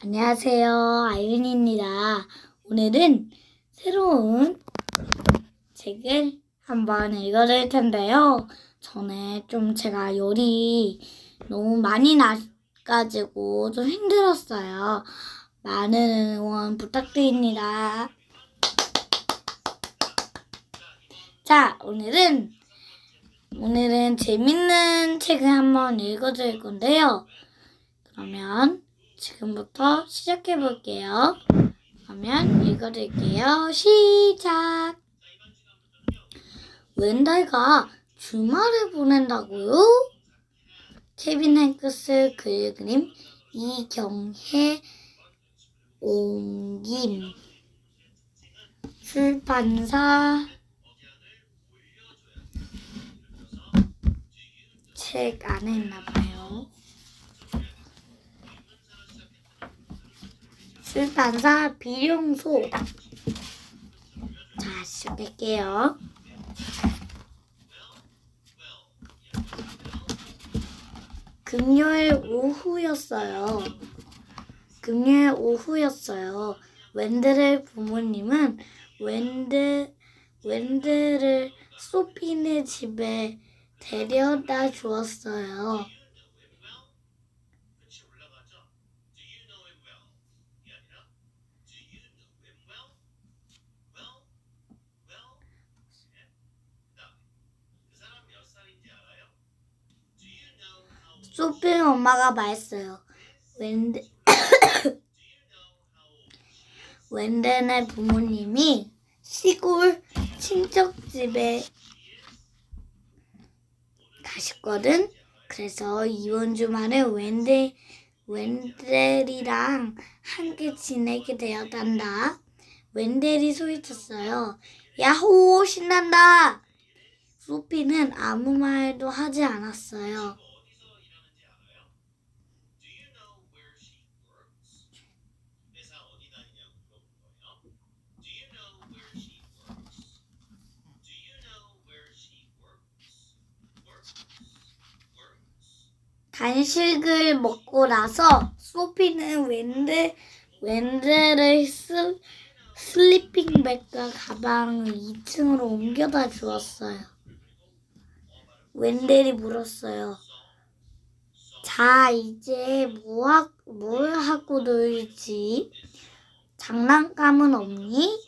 안녕하세요. 아윤입니다. 오늘은 새로운 책을 한번 읽어드릴 텐데요. 전에 좀 제가 열이 너무 많이 나가지고 좀 힘들었어요. 많은 응원 부탁드립니다. 자, 오늘은 오늘은 재밌는 책을 한번 읽어드릴 건데요. 그러면 지금부터 시작해 볼게요. 그러면 읽어드릴게요. 시작! 웬달가 주말을 보낸다고요? 케빈 행크스 글 그림 이경혜 옹김 출판사 책 안에 있나 봐요. 출판사 비룡소. 자, 시작할게요. 금요일 오후였어요. 금요일 오후였어요. 웬드의 부모님은 웬드, 웬드를 소피네 집에 데려다 주었어요. 소피 엄마가 말했어요. 웬드 웬덴의 부모님이 시골 친척 집에 가셨거든. 그래서 이번 주말에 웬데 웬델이랑 함께 지내게 되었단다. 웬델이 소리쳤어요. 야호 신난다. 소피는 아무 말도 하지 않았어요. 간식을 먹고 나서 소피는 웬드 웬드를 스, 슬리핑백과 가방을 2층으로 옮겨다 주었어요. 웬델이 물었어요. 자, 이제 뭐 하, 뭘 하고 놀지? 장난감은 없니?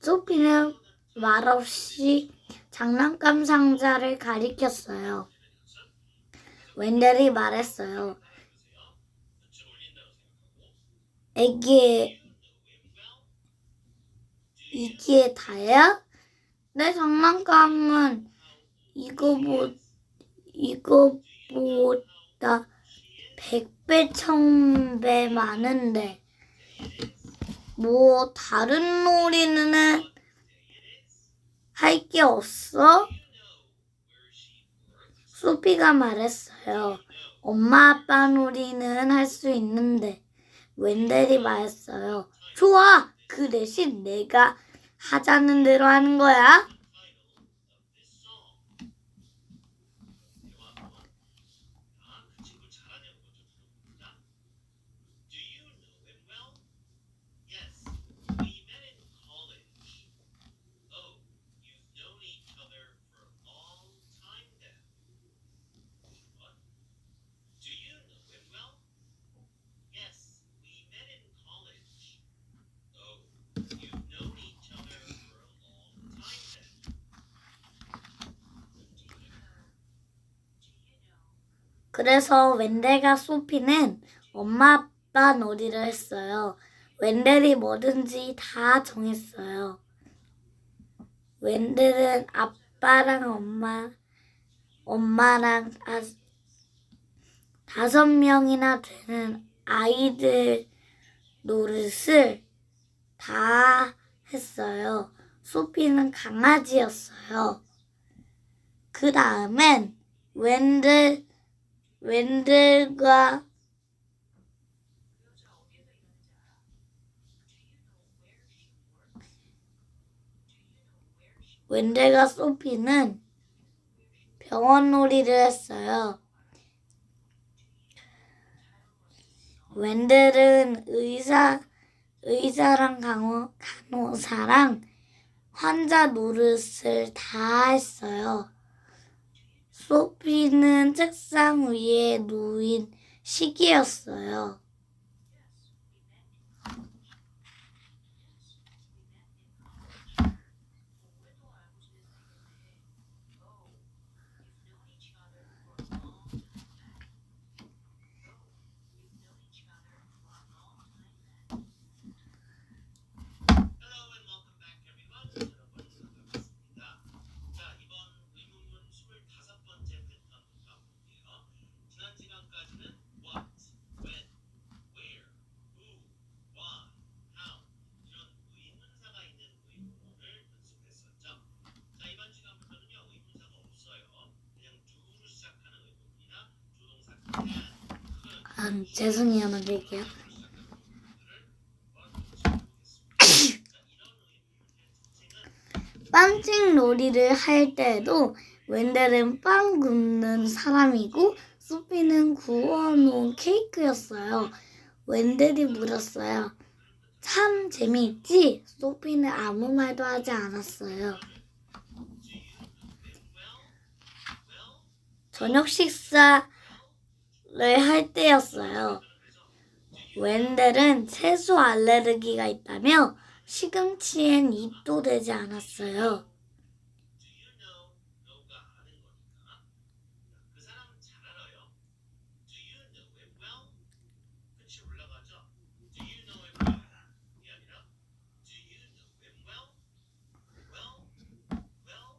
소피는 말없이 장난감 상자를 가리켰어요. 웬델이 말했어요. 애기, 이게 다야? 내 장난감은 이거보, 이거보다 백배, 천배 많은데, 뭐, 다른 놀이는 할 게 없어? 소피가 말했어요. 엄마 아빠 놀이는 할 수 있는데 웬델이 말했어요. 좋아. 그 대신 내가 하자는 대로 하는 거야. 그래서 웬델과 소피는 엄마 아빠 놀이를 했어요. 웬델이 뭐든지 다 정했어요. 웬델은 아빠랑 엄마, 엄마랑 다, 다섯 명이나 되는 아이들 노릇을 다 했어요. 소피는 강아지였어요. 그 다음엔 웬들 웬들과 웬들과 소피는 병원 놀이를 했어요. 웬델은 의사, 의사랑 간호, 간호사랑 환자 노릇을 다 했어요. 소피는 책상 위에 놓인 시계였어요. Hello and welcome back everyone. 여러분 반갑습니다. 자, 이번 의문문 25번째 패턴부터 볼게요. 지난 시간까지는 what, when, where, who, why, how 이런 의문사가 있는 의문문을 연습했었죠. 자, 이번 시간부터는요. 의문사가 없어요. 그냥 do로 시작하는 의문이나 조동사 can, could, 아, 죄송해요, 넘길게요. 빵찍 놀이를 할 때도 웬델은 빵 굽는 사람이고 소피는 구워놓은 케이크였어요. 웬델이 물었어요. 참 재미있지? 소피는 아무 말도 하지 않았어요. 저녁 식사를 할 때였어요. 웬델은 채소 알레르기가 있다며 시금치엔 입도 대지 않았어요. Do you know? 너가 아는 거니까. 그 사람은 잘 알아요. Do you know him well? 끝이 올라가죠. Do you know him well? 이 아니라 Do you know him well? Well, well.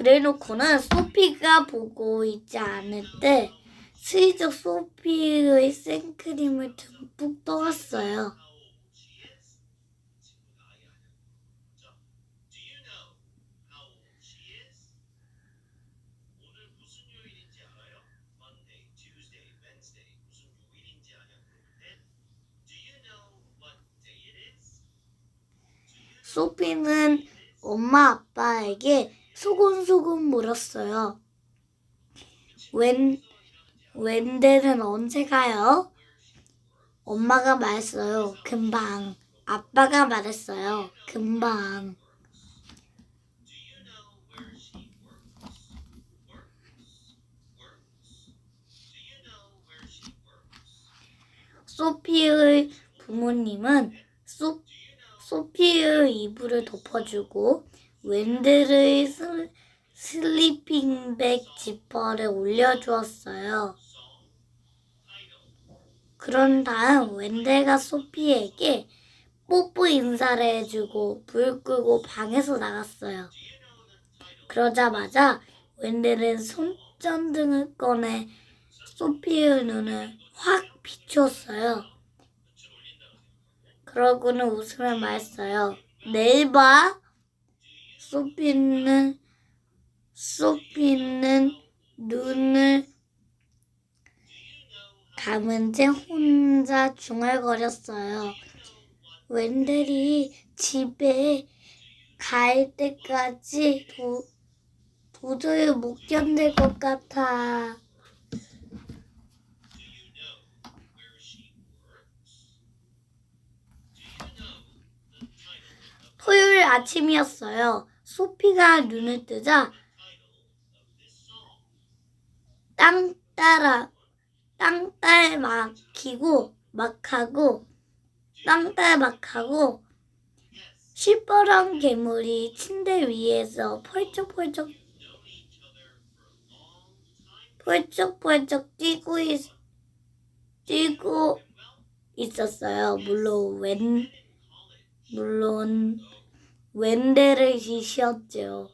그래놓고는 소피가 보고 있지 않을 때 슬쩍 소피의 생크림을 듬뿍 떠왔어요. 소피는 엄마 아빠에게 소곤소곤 물었어요. 웬, 웬델은 언제 가요? 엄마가 말했어요. 금방. 아빠가 말했어요. 금방. 소피의 부모님은 소, 소피의 이불을 덮어주고 웬델의 슬, 슬리핑백 지퍼를 올려주었어요. 그런 다음 웬델과 소피에게 뽀뽀 인사를 해주고 불 끄고 방에서 나갔어요. 그러자마자 웬델은 손전등을 꺼내 소피의 눈을 확 비추었어요. 그러고는 웃으며 말했어요. 내일 봐. 소피는 소피는 눈을 감은 채 혼자 중얼거렸어요. 웬델이 집에 갈 때까지 도, 도저히 못 견딜 것 같아. 토요일 아침이었어요. 소피가 눈을 뜨자 땅 따라 땅딸 막히고 막하고 땅딸 막하고 시퍼런 괴물이 침대 위에서 펄쩍펄쩍 펄쩍펄쩍 뛰고 있, 뛰고 있었어요. 물론 웬 물론 웬델을 지시었죠.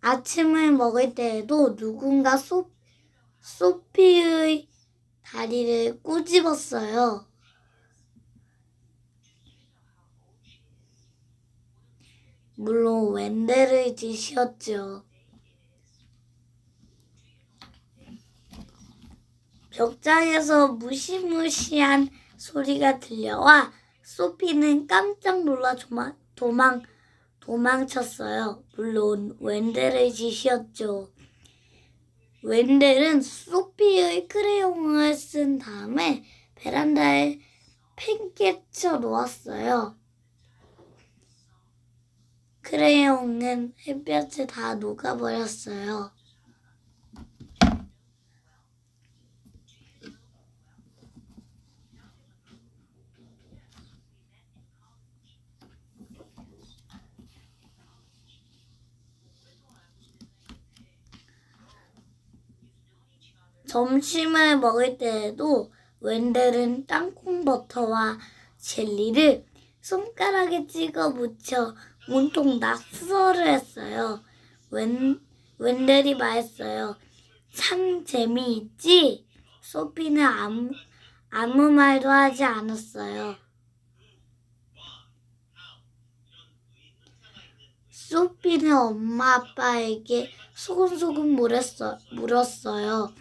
아침을 먹을 때에도 누군가 소, 소피의 다리를 꼬집었어요. 물론 웬델을 지시었죠. 벽장에서 무시무시한 소리가 들려와 소피는 깜짝 놀라 도망, 도망, 도망쳤어요. 물론 웬델의 짓이었죠. 웬델은 소피의 크레용을 쓴 다음에 베란다에 팽개쳐 놓았어요. 크레용은 햇볕에 다 녹아버렸어요. 점심을 먹을 때에도 웬델은 땅콩버터와 젤리를 손가락에 찍어 묻혀 온통 낙서를 했어요. 웬, 웬델이 말했어요. 참 재미있지? 소피는 아무, 아무 말도 하지 않았어요. 소피는 엄마 아빠에게 소곤소곤 물었어, 물었어요.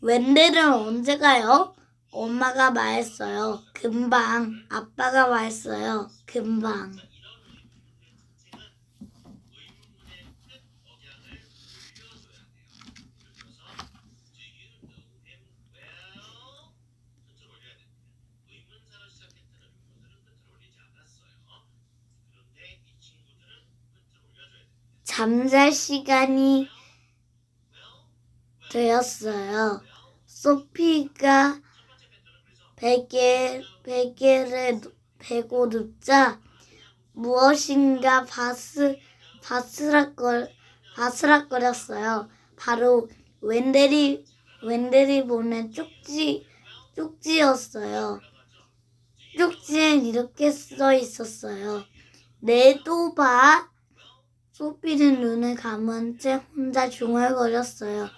웬델은 언제 가요? 엄마가 말했어요. 금방. 아빠가 말했어요. 금방. 잠잘 시간이 되었어요. 소피가 베개, 베개를 베고 눕자 무엇인가 바스, 바스락거, 바스락거렸어요. 바로 웬델이, 웬델이 보낸 쪽지, 쪽지였어요. 쪽지엔 이렇게 써 있었어요. 내도 봐. 소피는 눈을 감은 채 혼자 중얼거렸어요.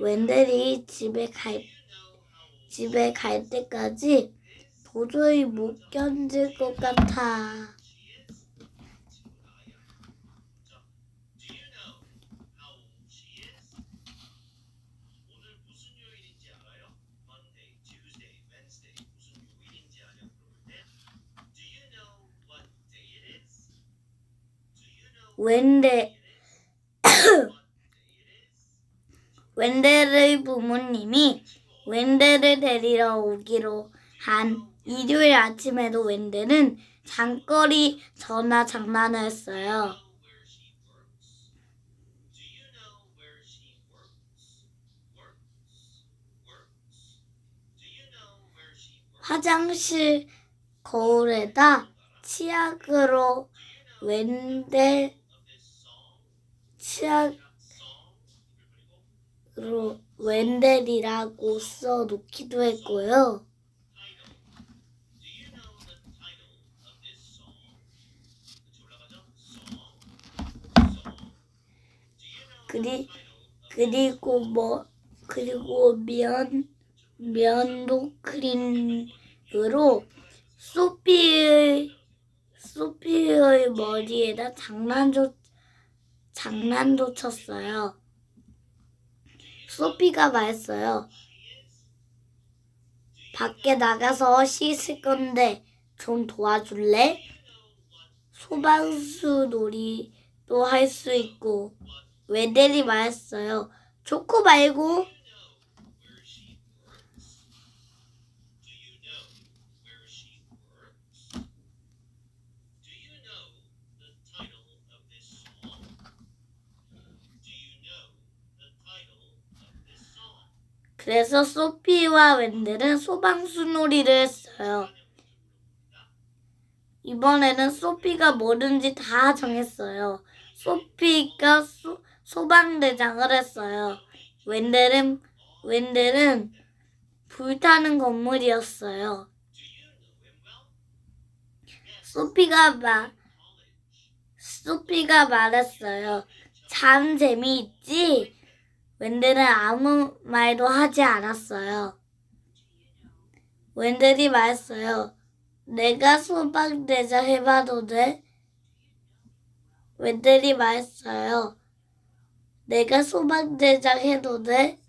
웬델이 집에 갈, 집에 갈 때까지 도저히 못 견딜 것 같아. Is? 웬델의 부모님이 웬델을 데리러 오기로 한 일요일 아침에도 웬델은 장거리 전화 장난을 했어요. 화장실 거울에다 치약으로 song, 치약으로 웬델이라고 써 놓기도 했고요. 그리, 그리고 뭐 그리고 면 면도 크림으로 소피의 소피의 머리에다 장난도 장난도 쳤어요. 소피가 말했어요. 밖에 나가서 씻을 건데 좀 도와줄래? 소방수 놀이도 할 수 있고 웨델이 말했어요. 좋고 말고 그래서 소피와 웬델은 소방수 놀이를 했어요. 이번에는 소피가 뭐든지 다 정했어요. 소피가 소, 소방대장을 했어요. 웬델은 웬델은 불타는 건물이었어요. 소피가 말 소피가 말했어요. 참 재미있지? 웬델은 아무 말도 하지 않았어요. 웬델이 말했어요. 내가 소방대장 해봐도 돼? 웬델이 말했어요. 내가 소방대장 해도 돼?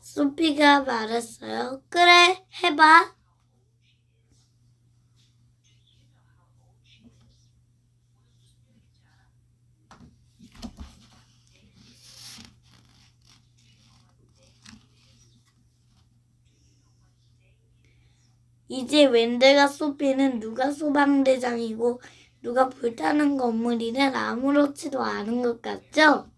소피가 말했어요. 그래, 해봐. 이제 웬델과 소피는 누가 소방대장이고 누가 불타는 건물이는 아무렇지도 않은 것 같죠?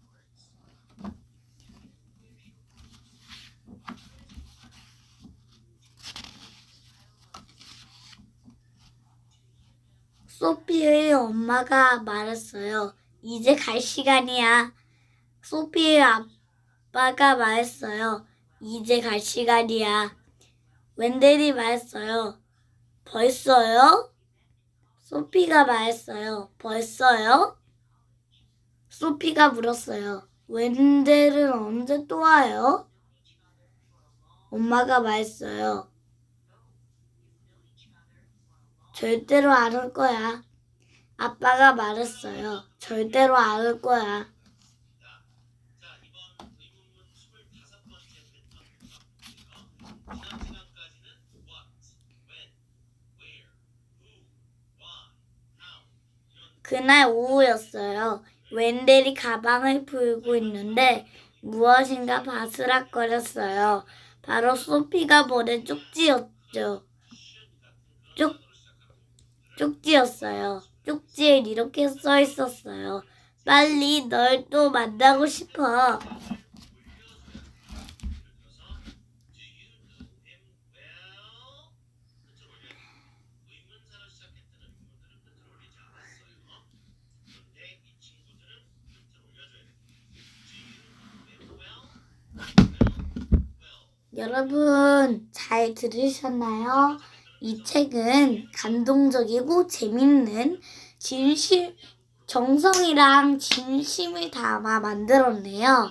소피의 엄마가 말했어요. 이제 갈 시간이야. 소피의 아빠가 말했어요. 이제 갈 시간이야. 웬델이 말했어요. 벌써요? 소피가 말했어요. 벌써요? 소피가 물었어요. 웬델은 언제 또 와요? 엄마가 말했어요. 절대로 안 올 거야. 아빠가 말했어요. 절대로 안 올 거야. 자, 이번 의문문 25번째 패턴입니다. 지난 시간까지는 what, when, where, who, why, how 이런 그날 오후였어요. 웬델이 가방을 풀고 있는데 무엇인가 바스락거렸어요. 바로 소피가 보낸 쪽지였죠. 쪽, 쪽지였어요. 쪽지에 이렇게 써 있었어요. 빨리 널 또 만나고 싶어. Do you know him well? 끝을 올려. 의문사로 시작했던 의문문들은 끝을 올리지 않았어요. 그런데 이 친구들은 끝을 올려줘야 돼. Do you know him well? well. 여러분 잘 들으셨나요? 이 책은 감동적이고 재밌는 진실 정성이랑 진심을 담아 만들었네요.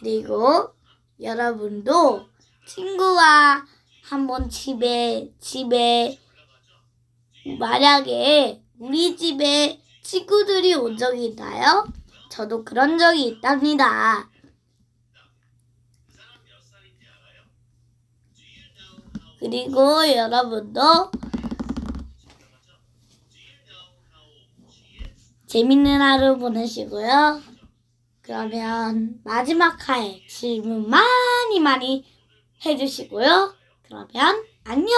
그리고 여러분도 친구와 한번 집에 집에 만약에 우리 집에 친구들이 온 적이 있나요? 저도 그런 적이 있답니다. 그 사람 몇 살인지 알아요? Do you know how 그리고 여러분도? 재밌는 하루 보내시고요. 그러면 마지막 화에 질문 많이 많이 해주시고요. 그러면 안녕!